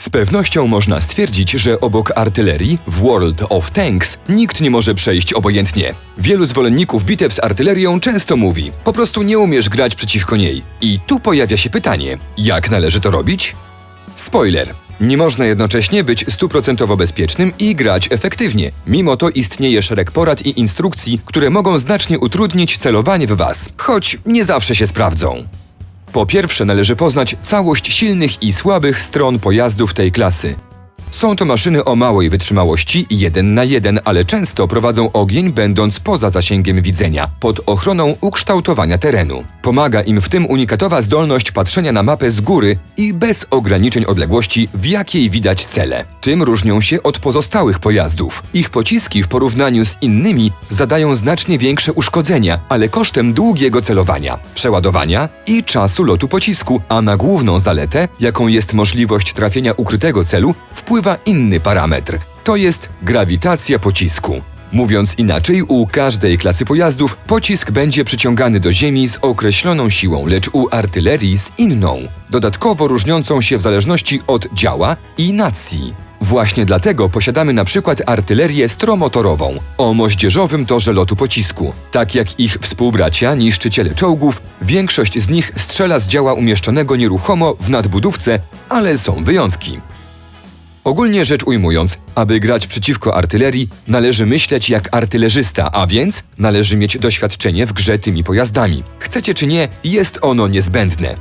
Z pewnością można stwierdzić, że obok artylerii w World of Tanks nikt nie może przejść obojętnie. Wielu zwolenników bitew z artylerią często mówi: po prostu nie umiesz grać przeciwko niej. I tu pojawia się pytanie: jak należy to robić? Spoiler. Nie można jednocześnie być stuprocentowo bezpiecznym i grać efektywnie. Mimo to istnieje szereg porad i instrukcji, które mogą znacznie utrudnić celowanie w Was, choć nie zawsze się sprawdzą. Po pierwsze, należy poznać całość silnych i słabych stron pojazdów tej klasy. Są to maszyny o małej wytrzymałości, jeden na jeden, ale często prowadzą ogień, będąc poza zasięgiem widzenia, pod ochroną ukształtowania terenu. Pomaga im w tym unikatowa zdolność patrzenia na mapę z góry i bez ograniczeń odległości, w jakiej widać cele. Tym różnią się od pozostałych pojazdów. Ich pociski w porównaniu z innymi zadają znacznie większe uszkodzenia, ale kosztem długiego celowania, przeładowania i czasu lotu pocisku, a na główną zaletę, jaką jest możliwość trafienia ukrytego celu, wpływa inny parametr. To jest grawitacja pocisku. Mówiąc inaczej, u każdej klasy pojazdów pocisk będzie przyciągany do Ziemi z określoną siłą, lecz u artylerii z inną, dodatkowo różniącą się w zależności od działa i nacji. Właśnie dlatego posiadamy na przykład artylerię stromotorową o moździerzowym torze lotu pocisku. Tak jak ich współbracia, niszczyciele czołgów, większość z nich strzela z działa umieszczonego nieruchomo w nadbudówce, ale są wyjątki. Ogólnie rzecz ujmując, aby grać przeciwko artylerii, należy myśleć jak artylerzysta, a więc należy mieć doświadczenie w grze tymi pojazdami. Chcecie czy nie, jest ono niezbędne.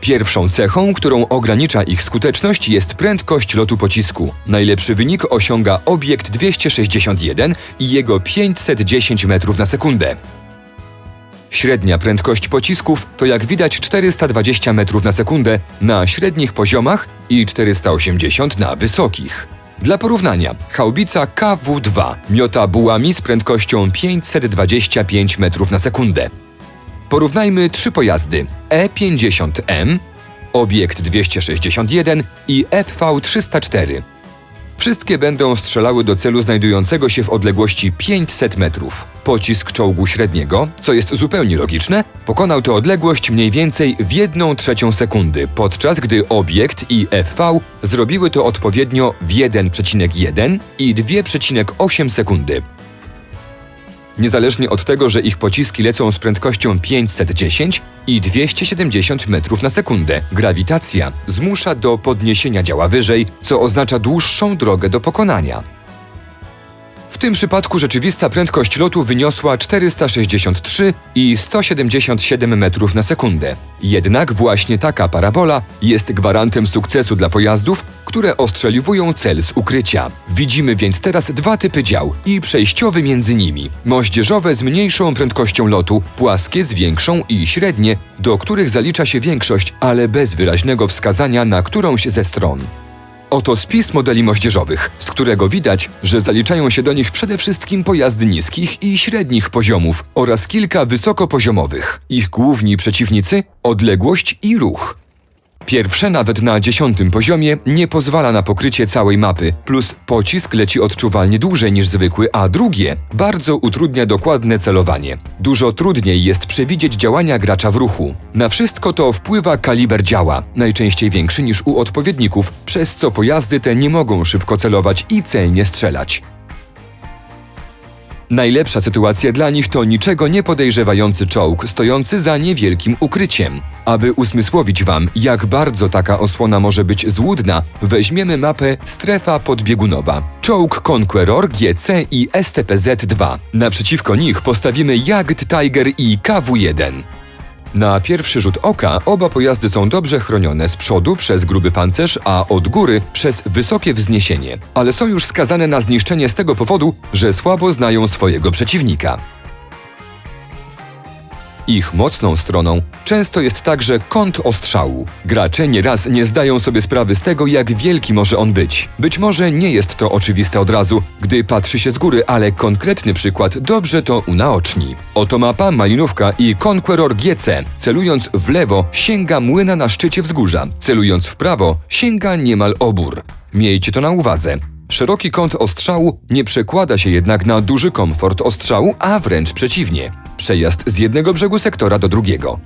Pierwszą cechą, którą ogranicza ich skuteczność, jest prędkość lotu pocisku. Najlepszy wynik osiąga obiekt 261 i jego 510 metrów na sekundę. Średnia prędkość pocisków to jak widać 420 metrów na sekundę na średnich poziomach i 480 na wysokich. Dla porównania, haubica KW-2 miota bułami z prędkością 525 metrów na sekundę. Porównajmy trzy pojazdy E50M, obiekt 261 i FV304. Wszystkie będą strzelały do celu znajdującego się w odległości 500 metrów. Pocisk czołgu średniego, co jest zupełnie logiczne, pokonał tę odległość mniej więcej w 1 trzecią sekundy, podczas gdy obiekt i FV zrobiły to odpowiednio w 1,1 i 2,8 sekundy. Niezależnie od tego, że ich pociski lecą z prędkością 510 i 270 metrów na sekundę, grawitacja zmusza do podniesienia działa wyżej, co oznacza dłuższą drogę do pokonania. W tym przypadku rzeczywista prędkość lotu wyniosła 463 i 177 metrów na sekundę. Jednak właśnie taka parabola jest gwarantem sukcesu dla pojazdów, które ostrzeliwują cel z ukrycia. Widzimy więc teraz dwa typy dział i przejściowy między nimi. Moździerzowe z mniejszą prędkością lotu, płaskie z większą i średnie, do których zalicza się większość, ale bez wyraźnego wskazania na którąś ze stron. Oto spis modeli moździerzowych, z którego widać, że zaliczają się do nich przede wszystkim pojazdy niskich i średnich poziomów oraz kilka wysokopoziomowych. Ich główni przeciwnicy odległość i ruch. Pierwsze nawet na dziesiątym poziomie nie pozwala na pokrycie całej mapy, plus pocisk leci odczuwalnie dłużej niż zwykły, a drugie bardzo utrudnia dokładne celowanie. Dużo trudniej jest przewidzieć działania gracza w ruchu. Na wszystko to wpływa kaliber działa, najczęściej większy niż u odpowiedników, przez co pojazdy te nie mogą szybko celować i celnie strzelać. Najlepsza sytuacja dla nich to niczego nie podejrzewający czołg stojący za niewielkim ukryciem. Aby usmysłowić Wam, jak bardzo taka osłona może być złudna, weźmiemy mapę Strefa Podbiegunowa. Czołg Conqueror GC i STPZ-2. Naprzeciwko nich postawimy Jagd Tiger i KW-1. Na pierwszy rzut oka oba pojazdy są dobrze chronione z przodu przez gruby pancerz, a od góry przez wysokie wzniesienie, ale są już skazane na zniszczenie z tego powodu, że słabo znają swojego przeciwnika. Ich mocną stroną często jest także kąt ostrzału. Gracze nieraz nie zdają sobie sprawy z tego, jak wielki może on być. Być może nie jest to oczywiste od razu, gdy patrzy się z góry, ale konkretny przykład dobrze to unaoczni. Oto mapa, malinówka i Conqueror GC. Celując w lewo, sięga młyna na szczycie wzgórza. Celując w prawo, sięga niemal obór. Miejcie to na uwadze. Szeroki kąt ostrzału nie przekłada się jednak na duży komfort ostrzału, a wręcz przeciwnie. Przejazd z jednego brzegu sektora do drugiego.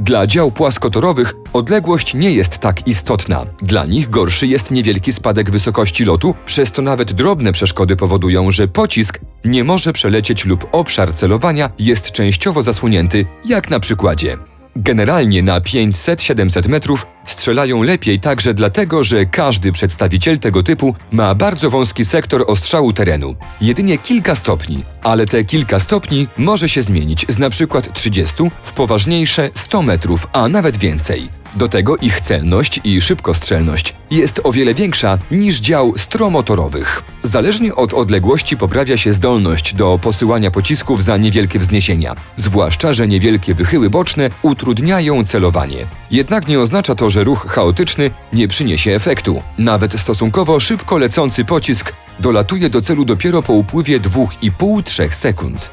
Dla dział płaskotorowych Odległość nie jest tak istotna. Dla nich gorszy jest niewielki spadek wysokości lotu, przez to nawet drobne przeszkody powodują, że pocisk nie może przelecieć lub obszar celowania jest częściowo zasłonięty, jak na przykładzie. Generalnie na 500-700 metrów strzelają lepiej także dlatego, że każdy przedstawiciel tego typu ma bardzo wąski sektor ostrzału terenu. Jedynie kilka stopni, ale te kilka stopni może się zmienić z przykład 30 w poważniejsze 100 metrów, a nawet więcej. Do tego ich celność i szybkostrzelność jest o wiele większa niż dział stromotorowych. Zależnie od odległości poprawia się zdolność do posyłania pocisków za niewielkie wzniesienia, zwłaszcza, że niewielkie wychyły boczne utrudniają celowanie. Jednak nie oznacza to, że ruch chaotyczny nie przyniesie efektu. Nawet stosunkowo szybko lecący pocisk dolatuje do celu dopiero po upływie 2,5-3 sekund.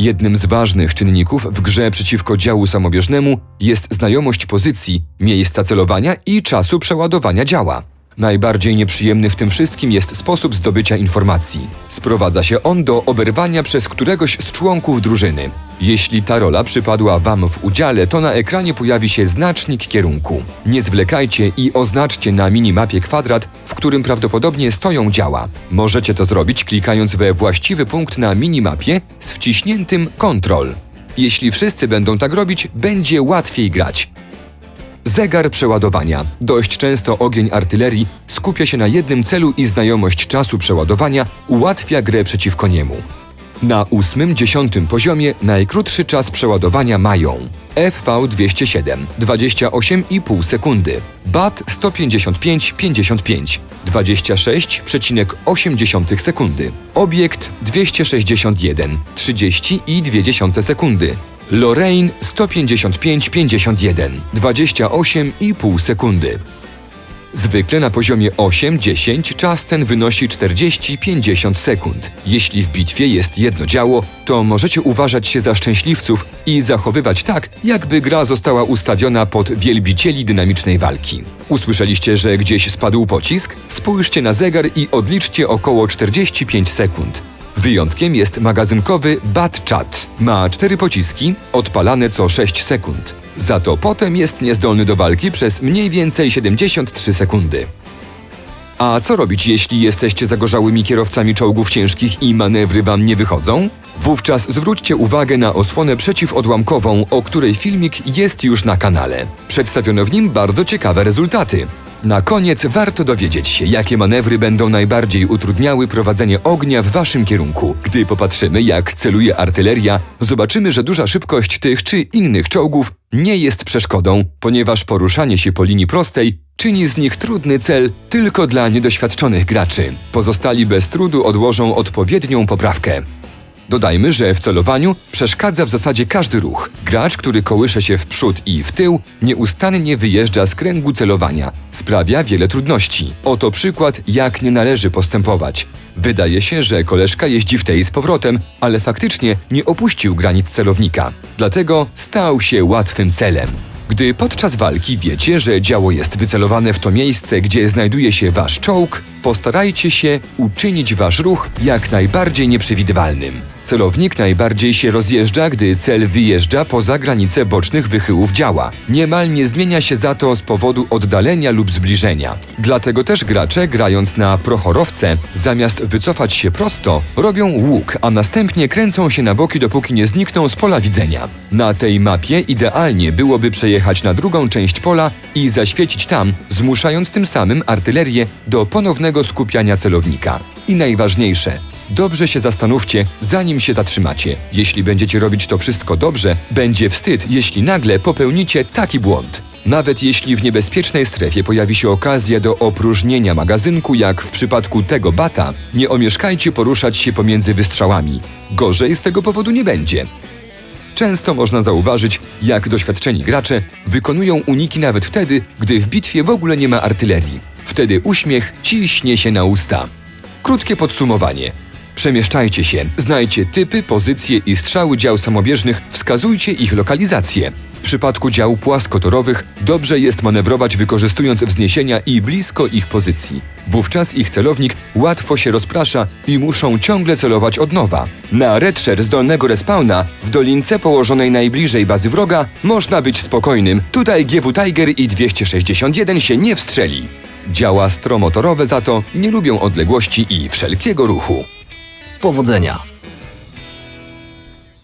Jednym z ważnych czynników w grze przeciwko działu samobieżnemu jest znajomość pozycji, miejsca celowania i czasu przeładowania działa. Najbardziej nieprzyjemny w tym wszystkim jest sposób zdobycia informacji. Sprowadza się on do oberwania przez któregoś z członków drużyny. Jeśli ta rola przypadła Wam w udziale, to na ekranie pojawi się znacznik kierunku. Nie zwlekajcie i oznaczcie na minimapie kwadrat, w którym prawdopodobnie stoją działa. Możecie to zrobić klikając we właściwy punkt na minimapie z wciśniętym Ctrl. Jeśli wszyscy będą tak robić, będzie łatwiej grać. Zegar przeładowania. Dość często ogień artylerii skupia się na jednym celu i znajomość czasu przeładowania ułatwia grę przeciwko niemu. Na ósmym, dziesiątym poziomie najkrótszy czas przeładowania mają FV207 28,5 sekundy, BAT 155,55 26,8 sekundy, Obiekt 261 30,2 sekundy, Lorraine 155,51 28,5 sekundy. Zwykle na poziomie 8-10 czas ten wynosi 40-50 sekund. Jeśli w bitwie jest jedno działo, to możecie uważać się za szczęśliwców i zachowywać tak, jakby gra została ustawiona pod wielbicieli dynamicznej walki. Usłyszeliście, że gdzieś spadł pocisk? Spójrzcie na zegar i odliczcie około 45 sekund. Wyjątkiem jest magazynkowy Bat Chat. Ma cztery pociski, odpalane co 6 sekund. Za to potem jest niezdolny do walki przez mniej więcej 73 sekundy. A co robić, jeśli jesteście zagorzałymi kierowcami czołgów ciężkich i manewry wam nie wychodzą? Wówczas zwróćcie uwagę na osłonę przeciwodłamkową, o której filmik jest już na kanale. Przedstawiono w nim bardzo ciekawe rezultaty. Na koniec warto dowiedzieć się, jakie manewry będą najbardziej utrudniały prowadzenie ognia w waszym kierunku. Gdy popatrzymy, jak celuje artyleria, zobaczymy, że duża szybkość tych czy innych czołgów nie jest przeszkodą, ponieważ poruszanie się po linii prostej czyni z nich trudny cel tylko dla niedoświadczonych graczy. Pozostali bez trudu odłożą odpowiednią poprawkę. Dodajmy, że w celowaniu przeszkadza w zasadzie każdy ruch. Gracz, który kołysze się w przód i w tył, nieustannie wyjeżdża z kręgu celowania. Sprawia wiele trudności. Oto przykład, jak nie należy postępować. Wydaje się, że koleżka jeździ w tej z powrotem, ale faktycznie nie opuścił granic celownika. Dlatego stał się łatwym celem. Gdy podczas walki wiecie, że działo jest wycelowane w to miejsce, gdzie znajduje się wasz czołg, postarajcie się uczynić wasz ruch jak najbardziej nieprzewidywalnym. Celownik najbardziej się rozjeżdża, gdy cel wyjeżdża poza granice bocznych wychyłów działa. Niemal nie zmienia się za to z powodu oddalenia lub zbliżenia. Dlatego też gracze, grając na prochorowce, zamiast wycofać się prosto, robią łuk, a następnie kręcą się na boki, dopóki nie znikną z pola widzenia. Na tej mapie idealnie byłoby przejechać na drugą część pola i zaświecić tam, zmuszając tym samym artylerię do ponownego skupiania celownika. I najważniejsze, Dobrze się zastanówcie, zanim się zatrzymacie. Jeśli będziecie robić to wszystko dobrze, będzie wstyd, jeśli nagle popełnicie taki błąd. Nawet jeśli w niebezpiecznej strefie pojawi się okazja do opróżnienia magazynku, jak w przypadku tego bata, nie omieszkajcie poruszać się pomiędzy wystrzałami. Gorzej z tego powodu nie będzie. Często można zauważyć, jak doświadczeni gracze wykonują uniki nawet wtedy, gdy w bitwie w ogóle nie ma artylerii. Wtedy uśmiech ciśnie się na usta. Krótkie podsumowanie. Przemieszczajcie się, znajdźcie typy, pozycje i strzały dział samobieżnych, wskazujcie ich lokalizację. W przypadku dział płaskotorowych dobrze jest manewrować wykorzystując wzniesienia i blisko ich pozycji. Wówczas ich celownik łatwo się rozprasza i muszą ciągle celować od nowa. Na retrzer z dolnego respawna, w dolince położonej najbliżej bazy wroga, można być spokojnym. Tutaj GW Tiger i 261 się nie wstrzeli. Działa stromotorowe za to nie lubią odległości i wszelkiego ruchu. Powodzenia!